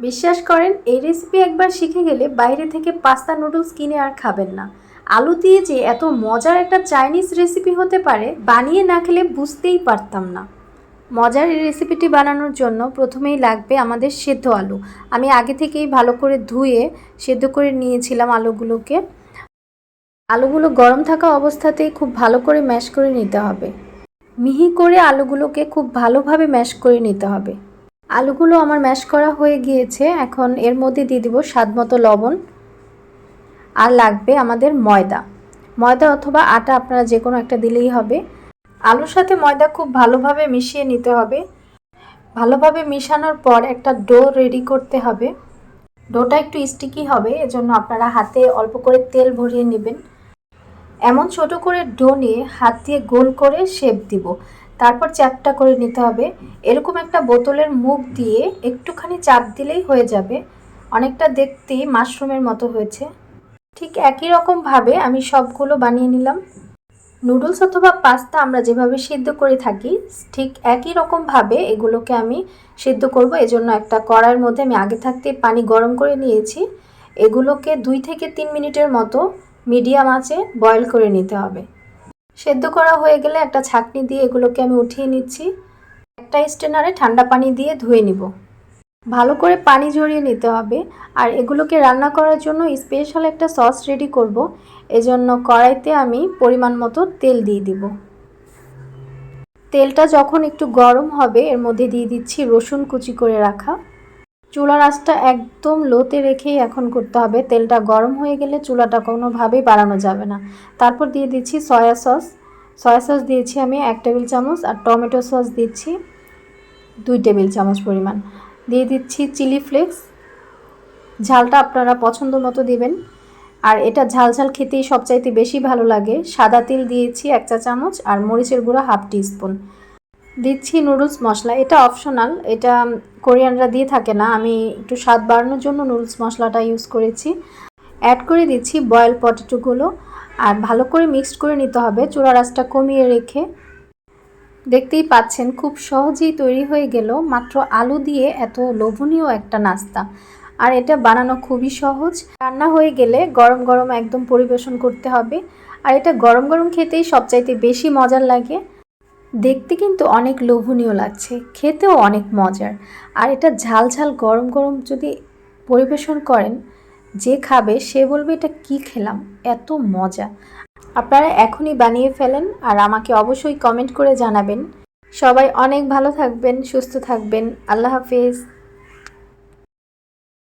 বিশ্বাস করেন, এই রেসিপি একবার শিখে গেলে বাইরে থেকে পাস্তা নুডলস কিনে আর খাবেন না। আলু দিয়ে যে এত মজার একটা চাইনিজ রেসিপি হতে পারে, বানিয়ে না খেলে বুঝতেই পারতাম না। মজার এই রেসিপিটি বানানোর জন্য প্রথমেই লাগবে আমাদের সেদ্ধ আলু। আমি আগে থেকেই ভালো করে ধুয়ে সেদ্ধ করে নিয়েছিলাম আলুগুলোকে। আলুগুলো গরম থাকা অবস্থাতেই খুব ভালো করে ম্যাশ করে নিতে হবে। মিহি করে আলুগুলোকে খুব ভালোভাবে ম্যাশ করে নিতে হবে। আলুগুলো আমার ম্যাশ করা হয়ে গিয়েছে। এখন এর মধ্যে দিয়ে দিব স্বাদ মতো লবণ। আর লাগবে আমাদের ময়দা। ময়দা অথবা আটা আপনারা যে কোনো একটা দিলেই হবে। আলুর সাথে ময়দা খুব ভালোভাবে মিশিয়ে নিতে হবে। ভালোভাবে মিশানোর পর একটা ডো রেডি করতে হবে। ডোটা একটু স্টিকি হবে, এজন্য আপনারা হাতে অল্প করে তেল ভরিয়ে নেবেন। এমন ছোট করে ডো নিয়ে হাত দিয়ে গোল করে শেপ দিব। তারপর চ্যাপটা করে নিতে হবে। এরকম একটা বোতলের মুখ দিয়ে একটুখানি চাপ দিলেই হয়ে যাবে। অনেকটা দেখতেই মাশরুমের মতো হয়েছে। ঠিক একই রকমভাবে আমি সবগুলো বানিয়ে নিলাম। নুডলস অথবা পাস্তা আমরা যেভাবে সিদ্ধ করে থাকি, ঠিক একই রকমভাবে এগুলোকে আমি সিদ্ধ করব। এজন্য একটা কড়াইয়ের মধ্যে আমি আগে থাকতে পানি গরম করে নিয়েছি। এগুলোকে দুই থেকে তিন মিনিটের মতো মিডিয়াম আঁচে বয়েল করে নিতে হবে। সেদ্ধ করা হয়ে গেলে একটা ছাঁকনি দিয়ে এগুলোকে আমি উঠিয়ে নিচ্ছি। একটা স্টেনারে ঠান্ডা পানি দিয়ে ধুয়ে নিব। ভালো করে পানি ঝরিয়ে নিতে হবে। আর এগুলোকে রান্না করার জন্য স্পেশাল একটা সস রেডি করব। এজন্য কড়াইতে আমি পরিমাণ মতো তেল দিয়ে দিব। তেলটা যখন একটু গরম হবে, এর মধ্যে দিয়ে দিচ্ছি রসুন কুচি করে রাখা। চুলার আঁচটা একদম লোতে রেখেই এখন করতে হবে। তেলটা গরম হয়ে গেলে চুলাটা কোনোভাবেই বাড়ানো যাবে না। তারপর দিয়ে দিচ্ছি সয়া সস। সয়া সস দিয়েছি আমি এক টেবিল চামচ আর টমেটো সস দিচ্ছি দুই টেবিল চামচ পরিমাণ। দিয়ে দিচ্ছি চিলি ফ্লেক্স। ঝালটা আপনারা পছন্দ মতো দিবেন। আর এটা ঝাল ঝাল খেতেই সবচাইতে বেশি ভালো লাগে। সাদা তিল দিয়েছি এক চা চামচ আর মরিচের গুঁড়া হাফ টিস্পুন দিচ্ছি নুডলস মশলা। এটা অপশনাল এটা কোরিয়ানরা দিয়ে থাকে না। আমি একটু স্বাদ বাড়ানোর জন্য নুডলস মশলাটা ইউজ করেছি। অ্যাড করে দিচ্ছি বয়েল পটেটোগুলো আর ভালো করে মিক্সড করে নিতে হবে চূড়া রাসটা কমিয়ে রেখে। দেখতেই পাচ্ছেন, খুব সহজেই তৈরি হয়ে গেল। মাত্র আলু দিয়ে এত লোভনীয় একটা নাস্তা। আর এটা বানানো খুবই সহজ। রান্না হয়ে গেলে গরম গরম একদম পরিবেশন করতে হবে। আর এটা গরম গরম খেতেই সবচাইতে বেশি মজার লাগে। দেখতে কিন্তু অনেক লোভনীয় লাগছে, খেতেও অনেক মজার। আর এটা ঝাল ঝাল গরম গরম যদি পরিবেশন করেন, যে খাবে সে বলবে, এটা কি খেলাম? এত মজা। আপনারা এখনই বানিয়ে ফেলেন আর আমাকে অবশ্যই কমেন্ট করে জানাবেন। সবাই অনেক ভালো থাকবেন, সুস্থ থাকবেন। আল্লাহ হাফেজ।